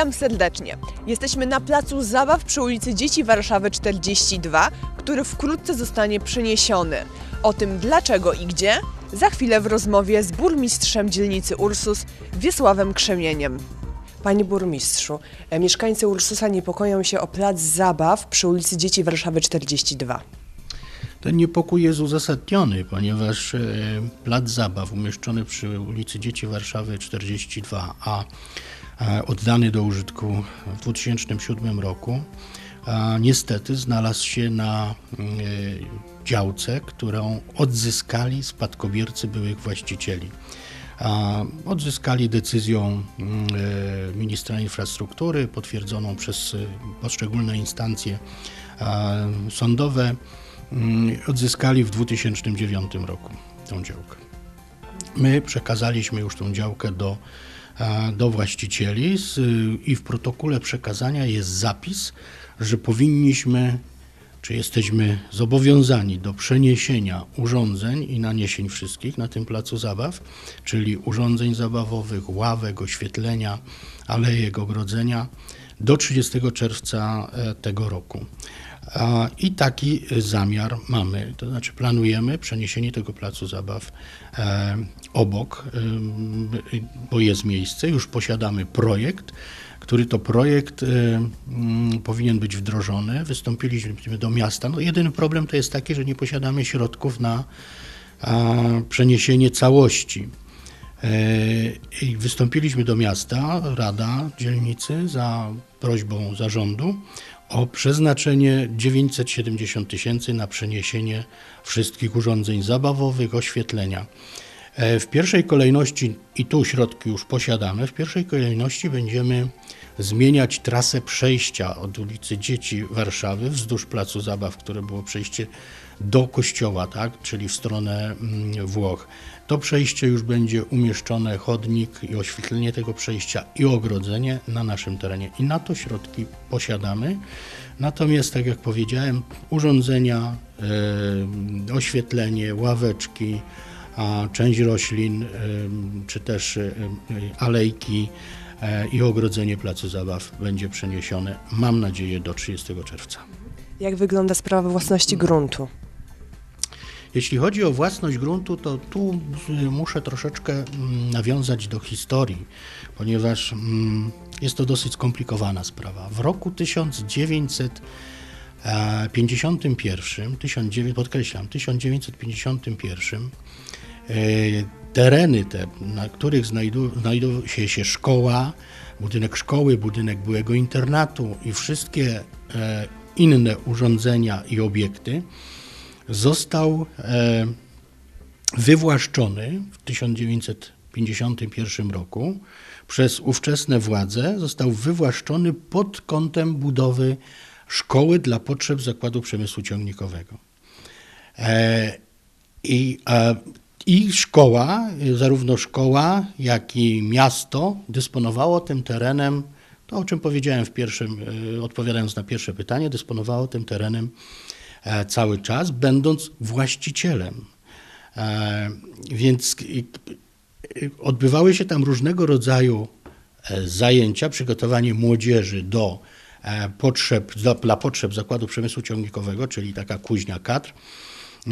Witam serdecznie. Jesteśmy na placu zabaw przy ulicy Dzieci Warszawy 42, który wkrótce zostanie przeniesiony. O tym dlaczego i gdzie za chwilę w rozmowie z burmistrzem dzielnicy Ursus Wiesławem Krzemieniem. Panie burmistrzu, e, mieszkańcy Ursusa niepokoją się o plac zabaw przy ulicy Dzieci Warszawy 42. Ten niepokój jest uzasadniony, ponieważ e, plac zabaw umieszczony przy ulicy Dzieci Warszawy 42, a e, oddany do użytku w 2007 roku, niestety znalazł się na e, działce, którą odzyskali spadkobiercy byłych właścicieli. Odzyskali decyzją mm, e, ministra infrastruktury, potwierdzoną przez e, poszczególne instancje e, sądowe, mm, odzyskali w 2009 roku tą działkę. My przekazaliśmy już tą działkę do, e, do właścicieli i w protokole przekazania jest zapis, że powinniśmy, czy jesteśmy zobowiązani do przeniesienia urządzeń i naniesień wszystkich na tym placu zabaw, czyli urządzeń zabawowych, ławek, oświetlenia, alejek, ogrodzenia do 30 czerwca e, tego roku. I taki zamiar mamy, to znaczy planujemy przeniesienie tego placu zabaw e, obok, ym, bo jest miejsce, już posiadamy projekt, który to projekt e, mm, powinien być wdrożony. Wystąpiliśmy do miasta. No, jedyny problem to jest taki, że nie posiadamy środków na przeniesienie całości. E, I wystąpiliśmy do miasta, Rada Dzielnicy, za prośbą zarządu o przeznaczenie 970 tysięcy na przeniesienie wszystkich urządzeń zabawowych, oświetlenia. E, W pierwszej kolejności, i tu środki już posiadamy, w pierwszej kolejności będziemy zmieniać trasę przejścia od ulicy Dzieci Warszawy wzdłuż Placu Zabaw, które było przejście do kościoła, tak, czyli w stronę mm, Włoch. To przejście już będzie umieszczone chodnik i oświetlenie tego przejścia i ogrodzenie na naszym terenie. I na to środki posiadamy. Natomiast, tak jak powiedziałem, urządzenia, e, oświetlenie, ławeczki, a część roślin, em, czy też em, alejki e, i ogrodzenie placu zabaw będzie przeniesione, mam nadzieję, do 30 czerwca. Jak wygląda sprawa własności gruntu? Jeśli chodzi o własność gruntu, to tu muszę troszeczkę mm, nawiązać do historii, ponieważ mm, jest to dosyć skomplikowana sprawa. W roku 1951, 19, podkreślam, 1951 e, tereny te, na których znajdu, znajduje się, się szkoła, budynek szkoły, budynek byłego internatu i wszystkie e, inne urządzenia i obiekty, został e, wywłaszczony w 1951 roku przez ówczesne władze, został wywłaszczony pod kątem budowy szkoły dla potrzeb Zakładu Przemysłu Ciągnikowego. E, I, I szkoła, zarówno szkoła, jak i miasto dysponowało tym terenem, to o czym powiedziałem w pierwszym, e, odpowiadając na pierwsze pytanie, dysponowało tym terenem cały czas, będąc właścicielem. E, Więc i- odbywały się tam różnego rodzaju e, zajęcia, przygotowanie młodzieży do e, potrzeb, dla, potrzeb Zakładu Przemysłu Ciągnikowego, czyli taka kuźnia kadr. E,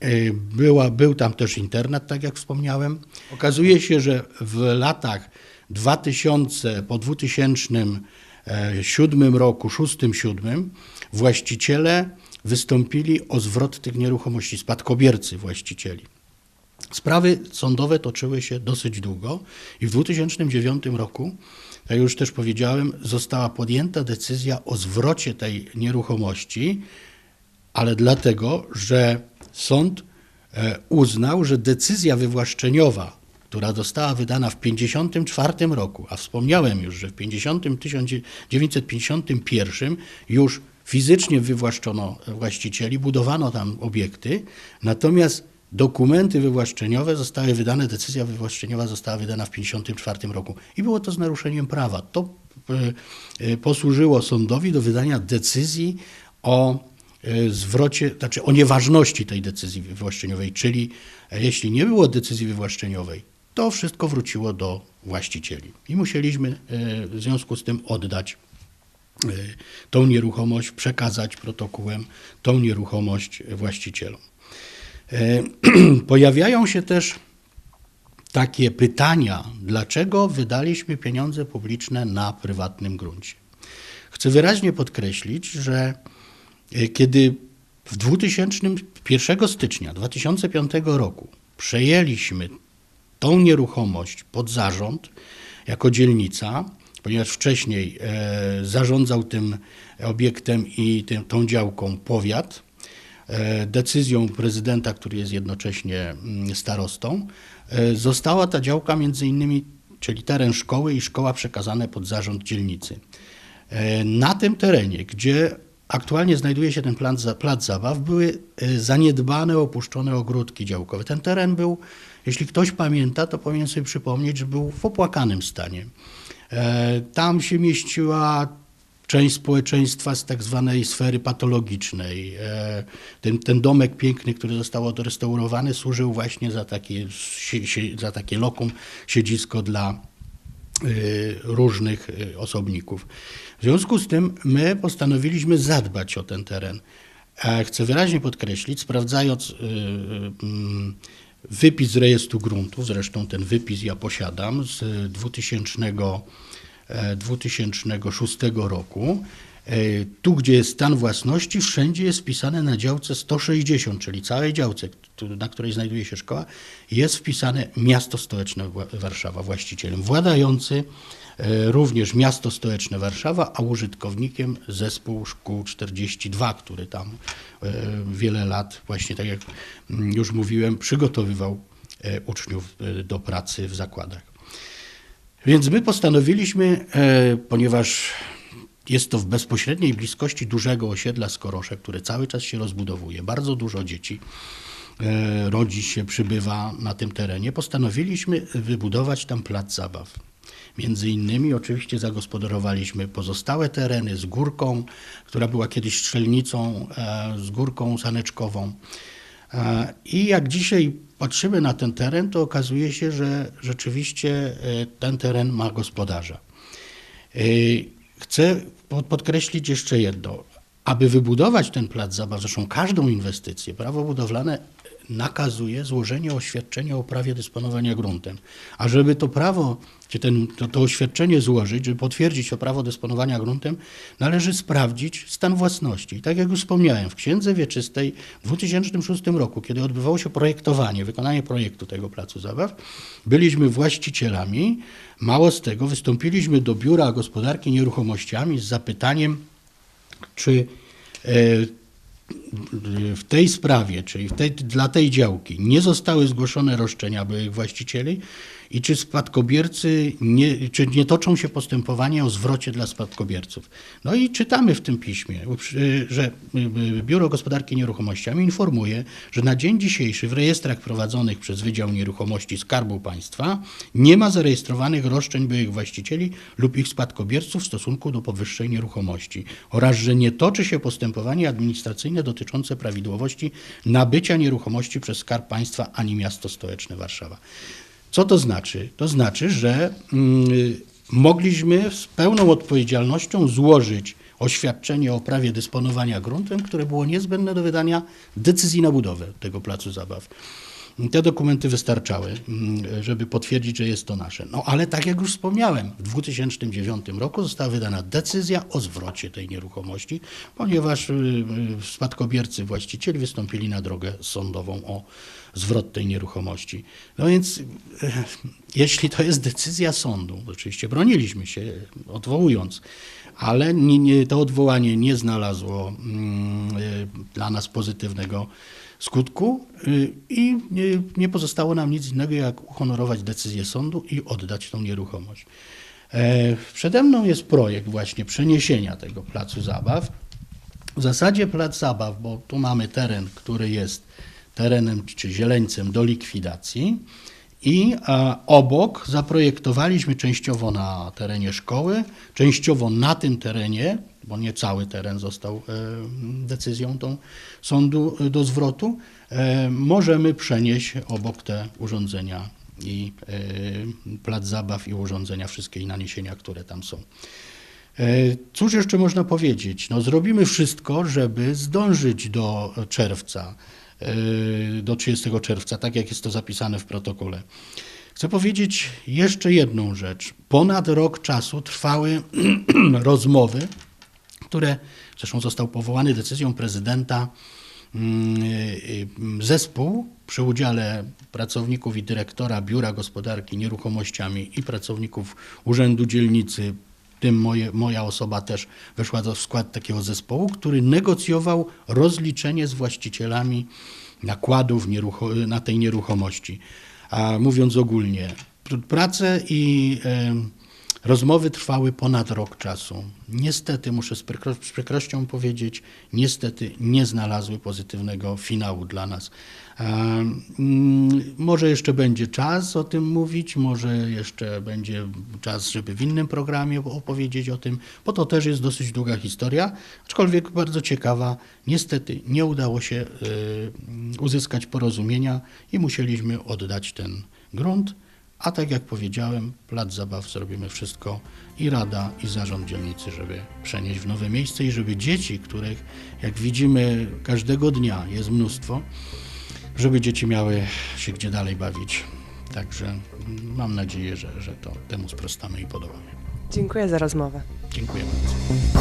e, Była, był tam też internat, tak jak wspomniałem. Okazuje się, że w latach 2000 po 2007 roku, 6-7 właściciele wystąpili o zwrot tych nieruchomości, spadkobiercy właścicieli. Sprawy sądowe toczyły się dosyć długo i w 2009 roku, jak już też powiedziałem, została podjęta decyzja o zwrocie tej nieruchomości, ale dlatego, że sąd e, uznał, że decyzja wywłaszczeniowa, która została wydana w 1954 roku, a wspomniałem już, że w 50, 1951 już fizycznie wywłaszczono właścicieli, budowano tam obiekty, natomiast dokumenty wywłaszczeniowe zostały wydane, decyzja wywłaszczeniowa została wydana w 1954 roku i było to z naruszeniem prawa. To e, e, posłużyło sądowi do wydania decyzji o e, zwrocie, znaczy o nieważności tej decyzji wywłaszczeniowej, czyli jeśli nie było decyzji wywłaszczeniowej, to wszystko wróciło do właścicieli. I musieliśmy w związku z tym oddać tą nieruchomość, przekazać protokołem tą nieruchomość właścicielom. E, Pojawiają się też takie pytania, dlaczego wydaliśmy pieniądze publiczne na prywatnym gruncie. Chcę wyraźnie podkreślić, że e, kiedy w 2000, 1 stycznia 2005 roku przejęliśmy tą nieruchomość pod zarząd jako dzielnica, ponieważ wcześniej e, zarządzał tym obiektem i tym, tą działką powiat, e, decyzją prezydenta, który jest jednocześnie mm, starostą, e, została ta działka między innymi, czyli teren szkoły i szkoła przekazane pod zarząd dzielnicy. Na tym terenie, gdzie aktualnie znajduje się ten plac, plac zabaw, były zaniedbane, opuszczone ogródki działkowe. Ten teren był, jeśli ktoś pamięta, to powinien sobie przypomnieć, że był w opłakanym stanie. E, Tam się mieściła część społeczeństwa z tak zwanej sfery patologicznej. E, Ten, ten domek piękny, który został odrestaurowany, służył właśnie za takie, za takie lokum, siedzisko dla y, różnych osobników. W związku z tym my postanowiliśmy zadbać o ten teren. Chcę wyraźnie podkreślić, sprawdzając wypis z rejestru gruntów, zresztą ten wypis ja posiadam z 2000, e, 2006 roku, e, tu, gdzie jest stan własności, wszędzie jest wpisane na działce 160, czyli całej działce, na której znajduje się szkoła, jest wpisane miasto stołeczne Wa- Warszawa właścicielem, władający e, również miasto stołeczne Warszawa, a użytkownikiem zespół szkół 42, który tam e, wiele lat, właśnie tak jak mm, już mówiłem, przygotowywał e, uczniów e, do pracy w zakładach. Więc my postanowiliśmy, e, ponieważ jest to w bezpośredniej bliskości dużego osiedla Skorosze, które cały czas się rozbudowuje, bardzo dużo dzieci e, rodzi się, przybywa na tym terenie, postanowiliśmy wybudować tam plac zabaw. Między innymi oczywiście zagospodarowaliśmy pozostałe tereny z górką, która była kiedyś strzelnicą, e, z górką saneczkową. E, I jak dzisiaj patrzymy na ten teren, to okazuje się, że rzeczywiście e, ten teren ma gospodarza. Chcę pod- podkreślić jeszcze jedno. Aby wybudować ten plac zabaw, zresztą każdą inwestycję, prawo budowlane nakazuje złożenie oświadczenia o prawie dysponowania gruntem. A żeby to prawo, czy ten, to, to oświadczenie złożyć, żeby potwierdzić to prawo dysponowania gruntem, należy sprawdzić stan własności. I tak jak już wspomniałem, w Księdze Wieczystej w 2006 roku, kiedy odbywało się projektowanie, wykonanie projektu tego placu zabaw, byliśmy właścicielami. Mało z tego, wystąpiliśmy do Biura Gospodarki Nieruchomościami z zapytaniem, czy e, w tej sprawie, czyli tej, dla tej działki, nie zostały zgłoszone roszczenia byłych właścicieli i czy spadkobiercy, nie, czy nie toczą się postępowania o zwrocie dla spadkobierców. No i czytamy w tym piśmie, uprzy- że y, Biuro Gospodarki Nieruchomościami informuje, że na dzień dzisiejszy w rejestrach prowadzonych przez Wydział Nieruchomości Skarbu Państwa nie ma zarejestrowanych roszczeń byłych właścicieli lub ich spadkobierców w stosunku do powyższej nieruchomości oraz, że nie toczy się postępowanie administracyjne dotyczące prawidłowości nabycia nieruchomości przez Skarb Państwa ani miasto stołeczne Warszawa. Co to znaczy? To znaczy, że mm, mogliśmy z pełną odpowiedzialnością złożyć oświadczenie o prawie dysponowania gruntem, które było niezbędne do wydania decyzji na budowę tego placu zabaw. Te dokumenty wystarczały, mm, żeby potwierdzić, że jest to nasze. No ale tak jak już wspomniałem, w 2009 roku została wydana decyzja o zwrocie tej nieruchomości, ponieważ y, y, spadkobiercy właścicieli wystąpili na drogę sądową o zwrot tej nieruchomości. No więc e, jeśli to jest decyzja sądu, oczywiście broniliśmy się odwołując, ale nie, nie, to odwołanie nie znalazło mm, dla nas pozytywnego skutku y, i nie, nie pozostało nam nic innego, jak uhonorować decyzję sądu i oddać tą nieruchomość. E, Przede mną jest projekt właśnie przeniesienia tego placu zabaw. W zasadzie plac zabaw, bo tu mamy teren, który jest terenem czy zieleńcem do likwidacji i obok zaprojektowaliśmy częściowo na terenie szkoły, częściowo na tym terenie, bo nie cały teren został e, decyzją tą sądu e, do zwrotu, e, możemy przenieść obok te urządzenia i plac zabaw i urządzenia, wszystkie i naniesienia, które tam są. Cóż jeszcze można powiedzieć? No, zrobimy wszystko, żeby zdążyć do czerwca, do 30 czerwca, tak jak jest to zapisane w protokole. Chcę powiedzieć jeszcze jedną rzecz. Ponad rok czasu trwały rozmowy, które zresztą został powołany decyzją prezydenta mm, y, y, zespół przy udziale pracowników i dyrektora Biura Gospodarki Nieruchomościami i pracowników Urzędu Dzielnicy, tym moje, moja osoba też weszła w skład takiego zespołu, który negocjował rozliczenie z właścicielami nakładów na tej nieruchomości. A mówiąc ogólnie, pr- prace i Rozmowy trwały ponad rok czasu. Niestety, muszę z przykro- z przykrością powiedzieć, niestety nie znalazły pozytywnego finału dla nas. Em, mm, Może jeszcze będzie czas o tym mówić, może jeszcze będzie czas, żeby w innym programie opowiedzieć o tym, bo to też jest dosyć długa historia, aczkolwiek bardzo ciekawa. Niestety nie udało się y, uzyskać porozumienia i musieliśmy oddać ten grunt. A tak jak powiedziałem, plac zabaw zrobimy wszystko i Rada, i Zarząd Dzielnicy, żeby przenieść w nowe miejsce i żeby dzieci, których jak widzimy każdego dnia jest mnóstwo, żeby dzieci miały się gdzie dalej bawić. Także mam nadzieję, że, że to temu sprostamy i podołamy. Dziękuję za rozmowę. Dziękuję bardzo.